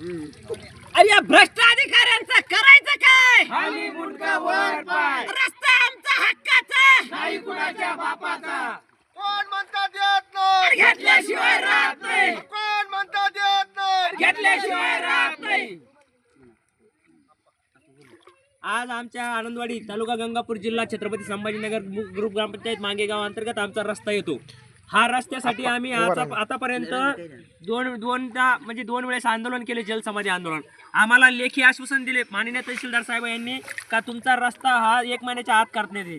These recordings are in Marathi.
अरे या भ्रष्ट अधिकाऱ्यांचं करायचं काय? खाली मुंडका वर पाय. रस्ता आमचा हक्काचा. नाही कुणाच्या बापाचा. कोण म्हणता देत नाही? घेतल्याशिवाय राहत नाही. कोण म्हणता देत नाही? घेतल्याशिवाय राहत नाही. आज आमच्या आनंदवाडी तालुका गंगापूर जिल्हा छत्रपती संभाजीनगर ग्रुप ग्रामपंचायत मांगेगाव अंतर्गत आमचा रस्ता येतो. हा रस्त्यासाठी आम्ही आता आतापर्यंत दोन दोनदा म्हणजे दोन वेळेस आंदोलन केले जलसमाधी आंदोलन. आम्हाला लेखी आश्वासन दिले माननीय तहसीलदार साहेब यांनी का तुमचा रस्ता हा एक महिन्याच्या आत करण्यात येईल.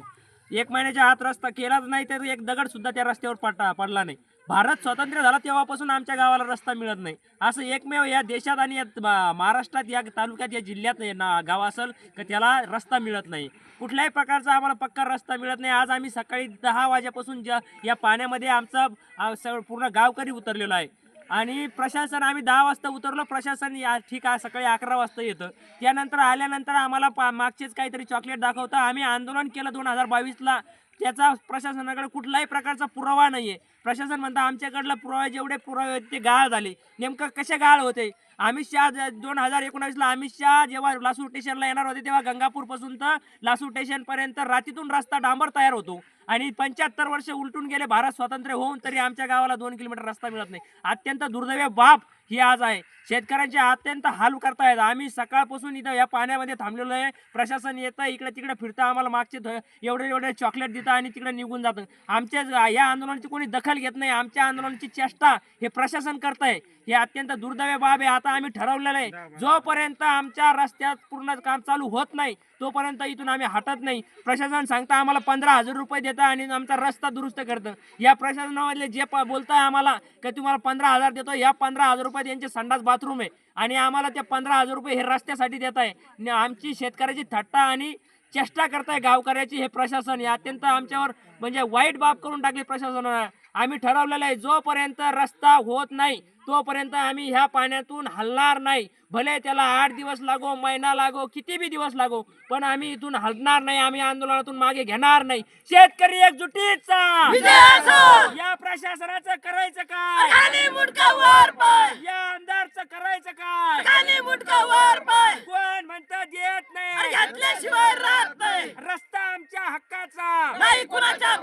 एक महिन्याच्या आत रस्ता केलाच नाही तर एक दगड सुद्धा त्या रस्त्यावर पडला पडला नाही. भारत स्वतंत्र झाला तेव्हापासून आमच्या गावाला रस्ता मिळत नाही. असं एकमेव या देशात आणि या महाराष्ट्रात या तालुक्यात या जिल्ह्यात ना- गाव असेल का त्याला रस्ता मिळत नाही. कुठल्याही प्रकारचा आम्हाला पक्का रस्ता मिळत नाही. आज आम्ही सकाळी दहा वाजेपासून ज्या या पाण्यामध्ये आमचा पूर्ण गावकरी उतरलेलो आहे. आणि प्रशासन आम्ही दहा वाजता उतरलो. प्रशासन या ठीक आहे सकाळी अकरा वाजता येतं. त्यानंतर आल्यानंतर आम्हाला पा मागचेच काहीतरी चॉकलेट दाखवतं. आम्ही आंदोलन केलं दोन हजार बावीसला. त्याचा प्रशासनाकडे कुठलाही प्रकारचा पुरावा नाही आहे प्रशासन म्हणता आमच्याकडला पुरावे जेवढे पुरावे आहेत ते गाळ झाले. नेमकं कसे गाळ होते? अमित शहा दोन हजार एकोणावीसला अमित शहा जेव्हा लासूर स्टेशनला येणार होते तेव्हा गंगापूरपासून तर लासूर स्टेशनपर्यंत रातीतून रस्ता डांबर तयार होतो. आणि पंच्याहत्तर वर्ष उलटून गेले भारत स्वातंत्र्य होऊन तरी आमच्या गावाला दोन किलोमीटर रस्ता मिळत नाही. अत्यंत दुर्दैव बाप ही आज आहे. शेतकऱ्यांचे अत्यंत हाल करतायत. आम्ही सकाळपासून इथं या पाण्यामध्ये थांबलेलो आहे. प्रशासन येतं इकडे तिकडे फिरतं आम्हाला मागचे एवढे एवढे चॉकलेट देतं आणि तिकडे निघून जातं. आमच्या या आंदोलनाची कोणी दखल घेत नाही. आमच्या आंदोलनाची चेष्टा हे प्रशासन करतंय. हे अत्यंत दुर्दैव बाब आहे. आता आम्ही ठरवलेलं आहे. जोपर्यंत आमच्या रस्त्यात पूर्ण काम चालू होत नाही तोपर्यंत इथून आम्ही हटत नाही. प्रशासन सांगता आम्हाला पंधरा हजार रुपये देतं आणि आमचा रस्ता दुरुस्त करतं. या प्रशासनामधले जे बोलताय आम्हाला की तुम्हाला पंधरा हजार देतो या पंधरा हजार रुपयात यांचे संडास बाथरूम आहे. आणि आम्हाला ते पंधरा हजार रुपये हे रस्त्यासाठी देत आहे. आमची शेतकऱ्याची थट्टा आणि चेष्टा करताय गावकऱ्याची हे प्रशासन. हे अत्यंत आमच्यावर म्हणजे वाईट बाब करून टाकली प्रशासनानं आम्ही ठरवलेलं आहे जोपर्यंत रस्ता होत नाही तोपर्यंत आम्ही ह्या पाण्यातून हलणार नाही. भले त्याला आठ दिवस लागो महिना लागो किती बी दिवस लागो पण आम्ही इथून हलणार नाही. आम्ही आंदोलनातून मागे घेणार नाही. शेतकरी एकजुटीचा! शासनाचं करायचं काय? खाली मुटका वर पाय या अंधारचं करायचं काय? खाली मुटका वर पाय कोण म्हणतात येत नाही? घातल्याशिवाय राहत नाही. रस्ता आमच्या हक्काचा. नाही कुणाच्या